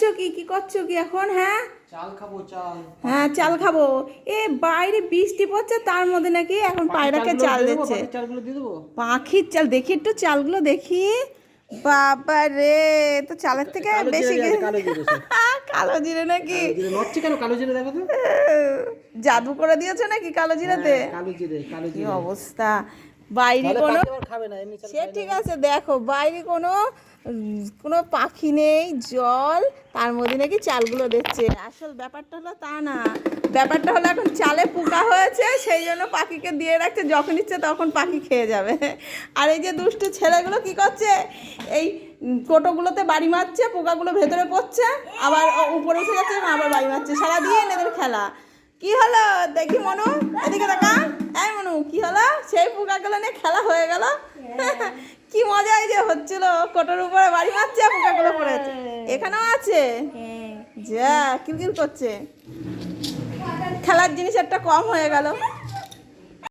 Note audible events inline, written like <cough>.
করছ কি? কি করছ কি এখন হ্যাঁ? চাল খাব চাল। হ্যাঁ চাল খাব। এ বাইরে বৃষ্টি পড়ছে তার মধ্যে নাকি এখন পায়রাকে চাল দিচ্ছে। চালগুলো দিয়ে দেবো? পাখির চাল দেখি একটু চালগুলো দেখি। বাবা রে তো চালের থেকে বেশি আছে, কালো জিরে <laughs> নাকি? জিরে কেন? কালো জিরে দেখো তো। জাদু করে দিয়েছ নাকি কালো জিরাতে? হ্যাঁ, কালো জিরে কালো কি জিরে। অবস্থা। বাইরে কোনো সে ঠিক আছে দেখো বাইরে কোনো কোনো পাখি নেই জল তার মধ্যে নাকি চালগুলো দিচ্ছে আসল ব্যাপারটা হলো তা না ব্যাপারটা হলো এখন চালে পোকা হয়েছে সেই জন্য পাখিকে দিয়ে রাখছে যখন ইচ্ছে তখন পাখি খেয়ে যাবে। আর এই যে দুষ্টু ছেলেগুলো কি করছে? এই কোটোগুলোতে বাড়ি মারছে পোকাগুলো ভেতরে পড়ছে আবার উপরে উঠে যাচ্ছে আবার বাড়ি মারছে। সারাদিন এদের খেলা। কি হলো? দেখি মনু এদিকে সেই পোকাগুলো নিয়ে খেলা হয়ে গেল। কি মজাই এই যে হচ্ছিল কোটোর উপরে বাড়ি মারছে পোকাগুলো পড়েছে এখানেও আছে? যা কিরকির করছে। খেলার জিনিস একটা কম হয়ে গেল।